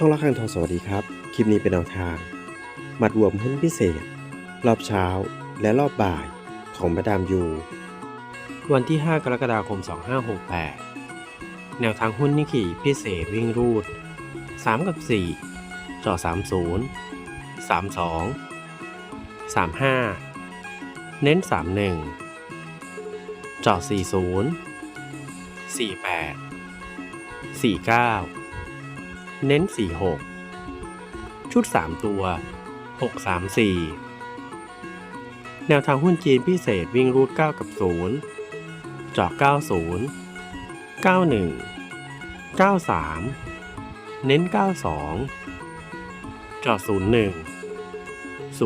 ช่องละคังทองสวัสดีครับ คลิปนี้เป็นแนวทางมัดรวมหุ้นพิเศษ รอบเช้าและรอบบ่ายของมาดามยู วันที่ 5 กรกฎาคม 2568 แนวทางหุ้นนิกขี่พิเศษวิ่งรูด 3 กับ 4จอ30 32 35 เน้น 31 จ่อ 40 48 49 เน้น 46 ชุด 3 ตัว 634 แนวทางหุ้นจีนพิเศษวิ่งรูด 9 กับ 0 จอก 90 91 93 เน้น 92 จอ01 04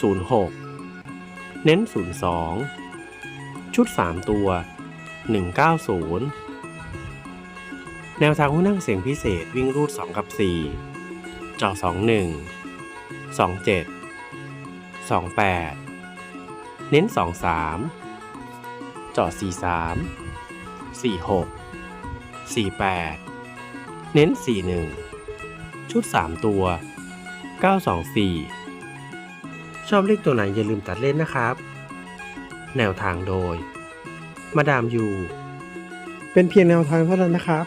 06 เน้น 02 ชุด 3 ตัว 190 แนวทางหุ้นนั่งเสียงพิเศษวิ่งรูด 2 กับ4จอ21 27 28 เน้น 23จอ43 46 48 เน้น 41 ชุด 3 ตัว 924 ชอบเลขตัวไหนอย่าลืมตัดเล่นนะครับ แนวทางโดย มาดามยู เป็นเพียงแนวทางเท่านั้นนะครับ